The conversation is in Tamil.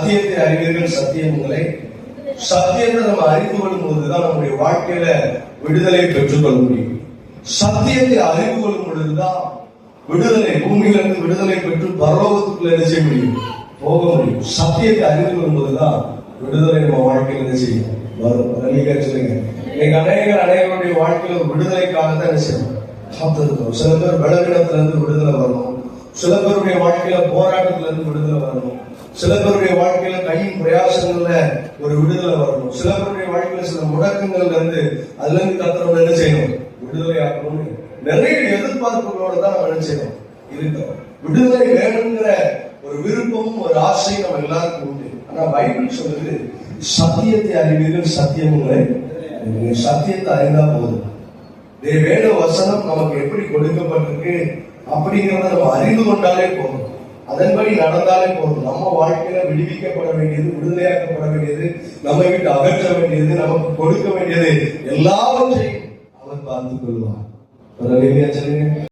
சத்தியத்தை அறிவீர்கள் சத்தியம் உங்களை சத்தியத்தை நம்ம அறிந்து கொள்ளும் போதுதான் நம்முடைய வாழ்க்கையில விடுதலை பெற்றுக்கொள்ள முடியும். சத்தியத்தை அறிந்து கொள்ளும் பொழுதுதான் விடுதலை பூமியிலிருந்து விடுதலை பெற்று பரலோகத்துக்குள்ள என்ன செய்ய முடியும்? போக முடியும். சத்தியத்தை அறிந்து கொள்ளும் போதுதான் விடுதலை நம்ம வாழ்க்கையில என்ன செய்யும்? வரும். நீங்க சொல்லுங்க. எங்க அநேகர் அநேகருடைய வாழ்க்கையில ஒரு விடுதலைக்காக தான் என்ன செய்யணும்? காத்திருக்கிறோம். சில பேர் பலவீனத்துல இருந்து விடுதலை வரணும். சில பேருடைய வாழ்க்கையில போராட்டத்திலிருந்து விடுதலை வரணும். சில பேருடைய வாழ்க்கையில கையின் பிரயாசங்கள்ல ஒரு விடுதலை வரணும். சில பேருடைய வாழ்க்கையில சில முடக்கங்கள்ல இருந்து அதுல இருந்து கத்துறவங்க என்ன செய்யணும்? விடுதலை ஆகணும்னு நிறைய எதிர்பார்ப்புகளோட தான் நம்ம என்ன செய்யணும்? இருக்கோம் விடுதலை வேணுங்கிற ஒரு விருப்பமும் ஒரு ஆசையும் நம்ம எல்லாருக்கும் உண்டு. ஆனா பைபிள் சொல்லுது சத்தியத்தை அறிவீர்கள் சத்தியம் உங்களை சத்தியத்தை அறிந்தா போதும். வேத வசனம் நமக்கு எப்படி கொடுக்கப்பட்டிருக்கு அப்படிங்கிறத நம்ம அறிந்து கொண்டாலே போதும். அதன்படி நடந்தாலே போதும். நம்ம வாழ்க்கையில விடுவிக்கப்பட வேண்டியது விடுதலையாக்கப்பட வேண்டியது நம்மை விட்டு அகற்ற வேண்டியது நமக்கு கொடுக்க வேண்டியது எல்லாவற்றையும் அவர் பார்த்துக் கொள்வார். சொல்லுங்க.